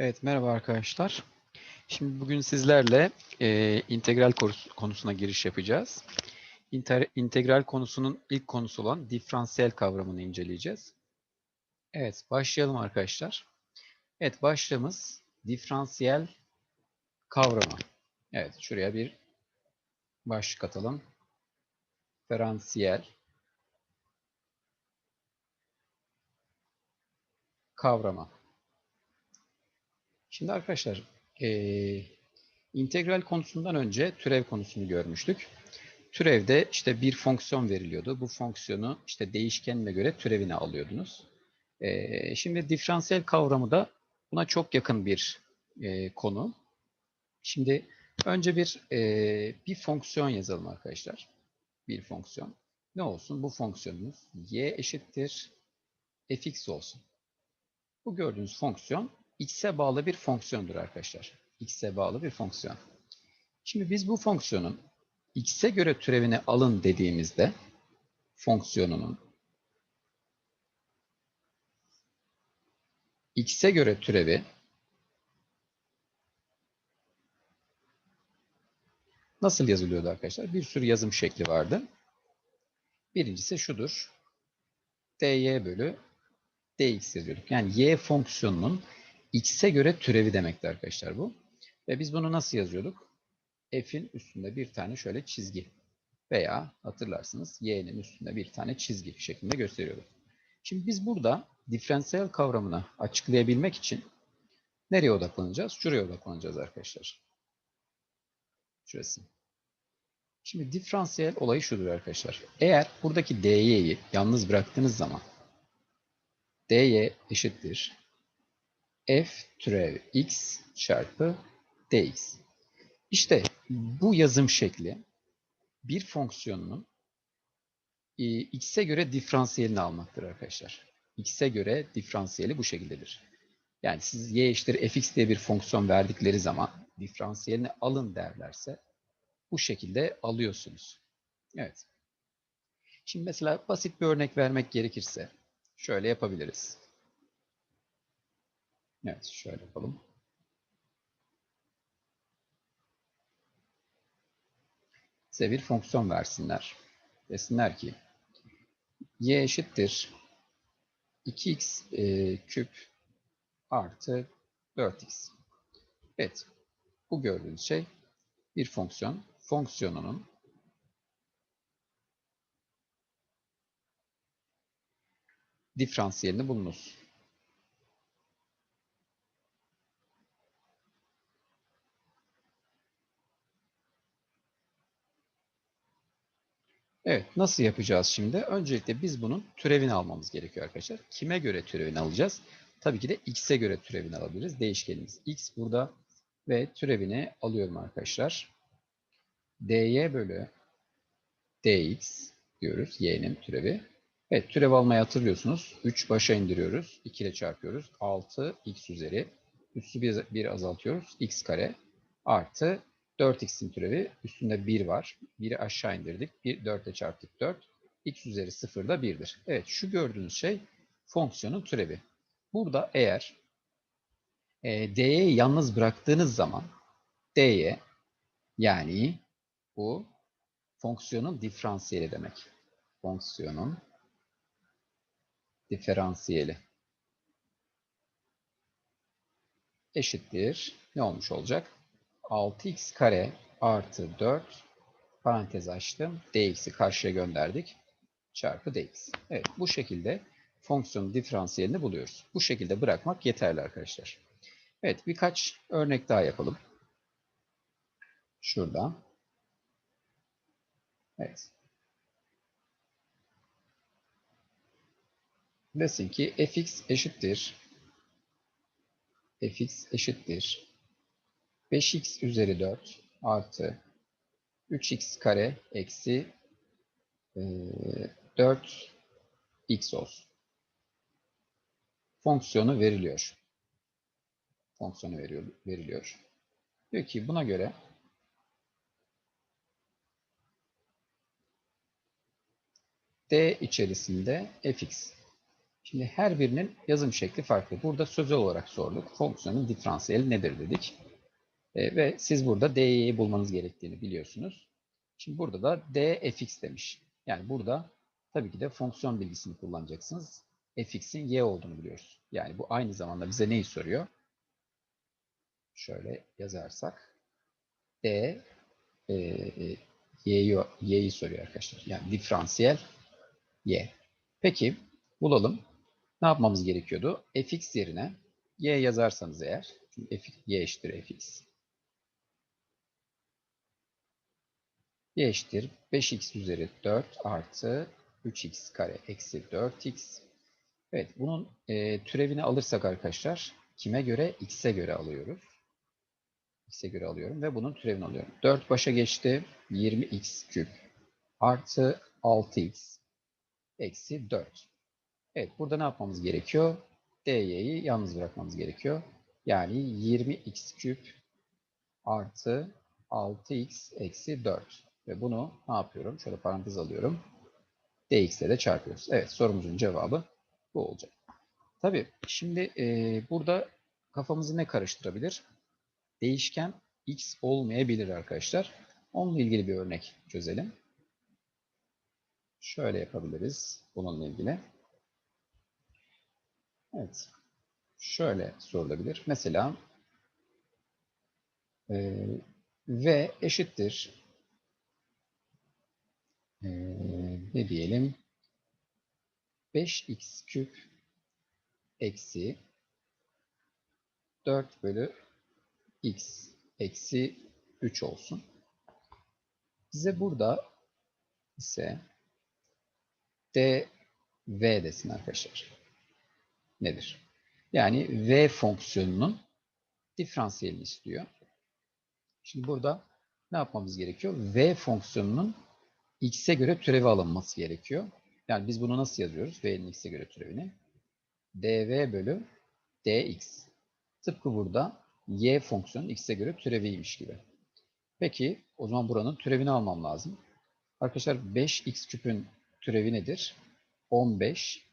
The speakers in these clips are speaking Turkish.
Evet, merhaba arkadaşlar. Şimdi bugün sizlerle e, integral konusu- konusuna giriş yapacağız. İnter, integral konusunun ilk konusu olan diferansiyel kavramını inceleyeceğiz. Evet, başlayalım arkadaşlar. Evet, başlığımız diferansiyel kavramı. Evet, şuraya bir başlık atalım. Diferansiyel kavramı. Şimdi arkadaşlar, eee, integral konusundan önce türev konusunu görmüştük. Türevde işte bir fonksiyon veriliyordu. Bu fonksiyonu işte değişkenine göre türevini alıyordunuz. Eee, şimdi diferansiyel kavramı da buna çok yakın bir eee, konu. Şimdi önce bir eee, bir fonksiyon yazalım arkadaşlar. Bir fonksiyon. Ne olsun? Bu fonksiyonumuz y eşittir fx olsun. Bu gördüğünüz fonksiyon x'e bağlı bir fonksiyondur arkadaşlar. x'e bağlı bir fonksiyon. Şimdi biz bu fonksiyonun x'e göre türevini alın dediğimizde fonksiyonunun x'e göre türevi nasıl yazılıyordu arkadaşlar? Bir sürü yazım şekli vardı. Birincisi şudur. dy bölü dx yazıyorduk. Yani y fonksiyonunun x'e göre türevi demekti arkadaşlar bu. Ve biz bunu nasıl yazıyorduk? f'in üstünde bir tane şöyle çizgi veya hatırlarsınız y'nin üstünde bir tane çizgi şeklinde gösteriyorduk. Şimdi biz burada diferansiyel kavramını açıklayabilmek için nereye odaklanacağız? Şuraya odaklanacağız arkadaşlar. Şurası. Şimdi diferansiyel olayı şudur arkadaşlar. Eğer buradaki dy'yi yalnız bıraktığınız zaman dy eşittir f türev x çarpı dx. İşte bu yazım şekli bir fonksiyonun e, x'e göre diferansiyelini almaktır arkadaşlar. x'e göre diferansiyeli bu şekildedir. Yani siz y eşittir fx diye bir fonksiyon verdikleri zaman diferansiyelini alın derlerse bu şekilde alıyorsunuz. Evet. Şimdi mesela basit bir örnek vermek gerekirse şöyle yapabiliriz. Evet, şöyle yapalım. Size bir fonksiyon versinler. Desinler ki y eşittir 2x e, küp artı 4x. Evet, bu gördüğünüz şey bir fonksiyon. Fonksiyonunun diferansiyelini bulunuz. Evet, nasıl yapacağız şimdi? Öncelikle biz bunun türevini almamız gerekiyor arkadaşlar. Kime göre türevini alacağız? Tabii ki de x'e göre türevini alabiliriz. Değişkenimiz x burada ve türevini alıyorum arkadaşlar. dy bölü dx diyoruz. y'nin türevi. Evet, türev almayı hatırlıyorsunuz. 3 başa indiriyoruz. 2 ile çarpıyoruz. 6 x üzeri. Üssü bir, bir azaltıyoruz. x kare artı 4x'in türevi üstünde 1 var. 1'i aşağı indirdik. 1, 4 ile çarptık 4. x üzeri 0 da 1'dir. Evet şu gördüğünüz şey fonksiyonun türevi. Burada eğer e, dy'yi yalnız bıraktığınız zaman dy yani bu fonksiyonun diferansiyeli demek. Fonksiyonun diferansiyeli eşittir. Ne olmuş olacak? 6x kare artı 4 parantez açtım. dx'i karşıya gönderdik. Çarpı dx. Evet bu şekilde fonksiyonun diferansiyelini buluyoruz. Bu şekilde bırakmak yeterli arkadaşlar. Evet birkaç örnek daha yapalım. Şurada. Evet. Desin ki fx eşittir fx eşittir 5x üzeri 4 artı 3x kare eksi e, 4x olsun. Fonksiyonu veriliyor. Fonksiyonu veriyor, veriliyor. Diyor ki buna göre d içerisinde fx. Şimdi her birinin yazım şekli farklı. Burada sözel olarak sorduk. Fonksiyonun diferansiyeli nedir dedik. E, ve siz burada dy'yi bulmanız gerektiğini biliyorsunuz. Şimdi burada da d fx demiş. Yani burada tabii ki de fonksiyon bilgisini kullanacaksınız. fx'in y olduğunu biliyoruz. Yani bu aynı zamanda bize neyi soruyor? Şöyle yazarsak d e, e, y'yi, y'yi soruyor arkadaşlar. Yani diferansiyel y. Peki bulalım. Ne yapmamız gerekiyordu? fx yerine y yazarsanız eğer, çünkü f, y eşittir fx. Y eşittir 5x üzeri 4 artı 3x kare eksi 4x. Evet bunun e, türevini alırsak arkadaşlar kime göre? x'e göre alıyoruz. x'e göre alıyorum ve bunun türevini alıyorum. 4 başa geçti. 20x küp artı 6x eksi 4. Evet burada ne yapmamız gerekiyor? dy'yi yalnız bırakmamız gerekiyor. Yani 20x küp artı 6x eksi 4. Ve bunu ne yapıyorum? Şöyle parantez alıyorum. dx ile de çarpıyoruz. Evet sorumuzun cevabı bu olacak. Tabii şimdi e, burada kafamızı ne karıştırabilir? Değişken x olmayabilir arkadaşlar. Onunla ilgili bir örnek çözelim. Şöyle yapabiliriz bununla ilgili. Evet. Şöyle sorulabilir. Mesela e, v eşittir e, ne diyelim 5x küp eksi 4 bölü x eksi 3 olsun. Bize burada ise dv desin arkadaşlar. Nedir? Yani v fonksiyonunun diferansiyelini istiyor. Şimdi burada ne yapmamız gerekiyor? v fonksiyonunun x'e göre türevi alınması gerekiyor. Yani biz bunu nasıl yazıyoruz? v'nin x'e göre türevini. dv bölü dx. Tıpkı burada y fonksiyonun x'e göre türeviymiş gibi. Peki o zaman buranın türevini almam lazım. Arkadaşlar 5x küpün türevi nedir? 15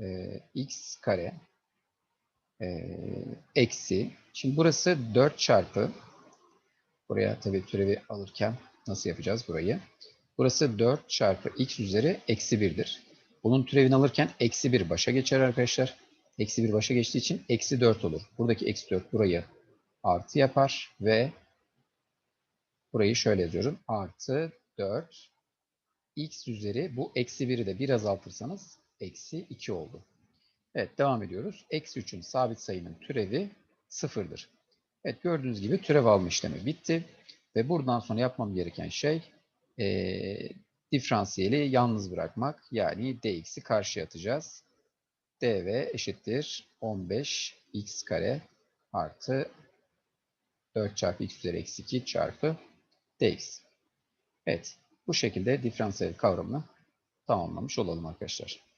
e, x kare e, eksi. Şimdi burası 4 çarpı buraya tabii türevi alırken nasıl yapacağız burayı? Burası 4 çarpı x üzeri eksi 1'dir. Bunun türevini alırken eksi 1 başa geçer arkadaşlar. Eksi 1 başa geçtiği için eksi 4 olur. Buradaki eksi 4 burayı artı yapar ve burayı şöyle yazıyorum. Artı 4 x üzeri bu eksi 1'i de bir azaltırsanız eksi 2 oldu. Evet devam ediyoruz. Eksi 3'ün sabit sayının türevi sıfırdır. Evet gördüğünüz gibi türev alma işlemi bitti. Ve buradan sonra yapmam gereken şey e, diferansiyeli yalnız bırakmak. Yani dx'i karşıya atacağız. dv eşittir 15 x kare artı 4 çarpı x üzeri eksi 2 çarpı dx. Evet bu şekilde diferansiyel kavramını tamamlamış olalım arkadaşlar.